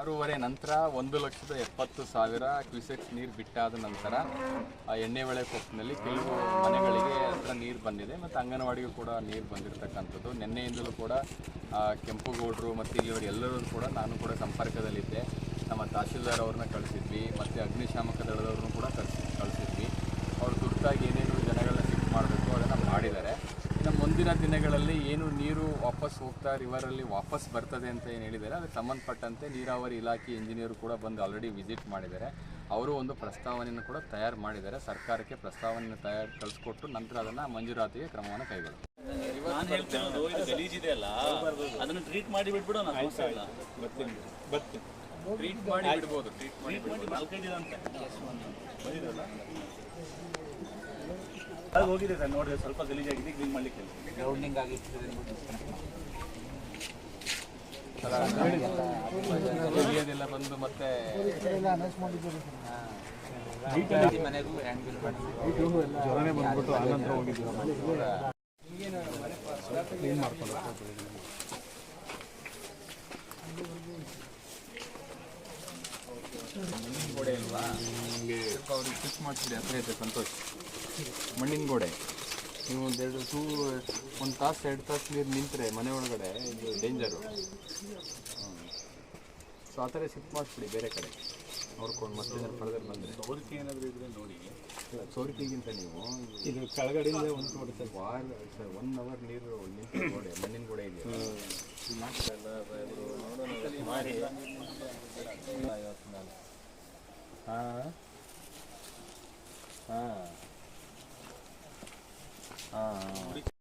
ಆರೂವರೆ ನಂತರ ಒಂದು ಲಕ್ಷದ ಎಪ್ಪತ್ತು ಸಾವಿರ ಕ್ಯೂಸೆಕ್ಸ್ ನೀರು ಬಿಟ್ಟಾದ ನಂತರ ಆ ಎಣ್ಣೆಬೆಳೆ ಕೊಪ್ಪಿನಲ್ಲಿ ಕೆಲವು ಮನೆಗಳಿಗೆ ಹತ್ರ ನೀರು ಬಂದಿದೆ ಮತ್ತು ಅಂಗನವಾಡಿಗೂ ಕೂಡ ನೀರು ಬಂದಿರತಕ್ಕಂಥದ್ದು. ನಿನ್ನೆಯಿಂದಲೂ ಕೂಡ ಕೆಂಪುಗೌಡರು ಮತ್ತು ಇಲ್ಲಿವರು ಎಲ್ಲರೂ ಕೂಡ ನಾನು ಕೂಡ ಸಂಪರ್ಕದಲ್ಲಿದ್ದೆ. ನಮ್ಮ ತಹಶೀಲ್ದಾರ್ ಅವ್ರನ್ನ ಕಳಿಸಿದ್ವಿ ಮತ್ತು ಅಗ್ನಿಶಾಮಕ ದಳದವ್ರನ್ನೂ ಕೂಡ ಕಳಿಸಿ, ಕಳಿಸಿದ್ವಿ. ಅವ್ರು ತುರ್ತಾಗಿ ಏನೇನು ಜನಗಳನ್ನ ಶಿಫ್ಟ್ ಮಾಡಬೇಕು ಅದನ್ನು ಮಾಡಿದ್ದಾರೆ. ಇನ್ನು ಮುಂದಿನ ದಿನಗಳಲ್ಲಿ ಏನು ನೀರು ವಾಪಸ್ ಹೋಗ್ತಾ ರಿವರಲ್ಲಿ ವಾಪಸ್ ಬರ್ತದೆ ಅಂತ ಏನು ಹೇಳಿದ್ದಾರೆ ಅದಕ್ಕೆ ಸಂಬಂಧಪಟ್ಟಂತೆ ನೀರಾವರಿ ಇಲಾಖೆ ಇಂಜಿನಿಯರ್ ಕೂಡ ಬಂದು ಆಲ್ರೆಡಿ ವಿಸಿಟ್ ಮಾಡಿದ್ದಾರೆ. ಅವರು ಒಂದು ಪ್ರಸ್ತಾವನೆಯನ್ನು ಕೂಡ ತಯಾರು ಮಾಡಿದ್ದಾರೆ. ಸರ್ಕಾರಕ್ಕೆ ಪ್ರಸ್ತಾವನೆಯನ್ನು ತಯಾರು ಕಳಿಸ್ಕೊಟ್ಟು ನಂತರ ಅದನ್ನು ಮಂಜೂರಾತಿಗೆ ಕ್ರಮವನ್ನು ಕೈಗೊಳ್ಳುತ್ತೆ ನಾನು ಹೇಳ್ತಿರೋದು ಇದು ಗಲೀಜಿದೆ ಅಲ್ಲ ಅದನ್ನು ಟ್ರೀಟ್ ಮಾಡಿ ಬರ್ತೀನಿ ಬರ್ತೀನಿ ಟ್ರೀಟ್ ಮಾಡಿ ಬಿಡ್ಬೋದು ಟ್ರೀಟ್ ಮಾಡಿ ನಾಲ್ಕೈದು ಅಂತ. ಅದು ಹೋಗಿದೆ ಸರ್ ನೋಡಿದ್ರೆ ಸ್ವಲ್ಪ ಗಲೀಜಾಗಿದೆ ಕ್ಲೀನ್ ಮಾಡ್ಲಿಕ್ಕೆ ಹೇಳಿ. ಗ್ರೌಂಡಿಂಗ್ ಆಗಿರ್ತದೆ ಎಲ್ಲ ಬಂದು ಮತ್ತೆ ಮನೆಗೂ ಜ್ವರನೇ ಬಂದ್ಬಿಟ್ಟು ಆನಂತರ ಹೋಗಿದ್ದೀವಿ ಗೋಡೆ ಅಲ್ವಾ? ಸ್ವಲ್ಪ ಅವ್ರಿಗೆ ಫಿಕ್ಸ್ ಮಾಡಿಸಿದೆ ಹತ್ರ ಇದೆ ಸಂತೋಷ್. ಮಣ್ಣಿನ ಗೋಡೆ. ನೀವು ಒಂದೆರಡು ಟೂ ಒಂದು ತಾಸು ಎರಡು ತಾಸು ನೀರು ನಿಂತರೆ ಮನೆ ಒಳಗಡೆ ಇದು ಡೇಂಜರು ಸೊ ಆ ಥರ ಶಿಫ್ಟ್ ಮಾಡಿಸ್ಬಿಡಿ ಬೇರೆ ಕಡೆ. ನೋಡ್ಕೊಂಡು ಮತ್ತೆ ಏನಾದ್ರು ಪಡೆದ್ರೆ ಬಂದರೆ. ಸೋರಿಕೆ ಏನಾದರೂ ಇದ್ರೆ ನೋಡಿ. ಸೋರಿಕೆಗಿಂತ ನೀವು ಇದು ಕೆಳಗಡೆಯಿಂದ ಒಂದು ಕೊಡುತ್ತೆ ವಾರ ಒನ್ ಅವರ್ ನೀರು ನಿಂತು ಗೋಡೆ ಮಣ್ಣಿನ ಗೋಡೆ ಇದೆ. ಮಾಡಿ. ಹಾಂ ఆ.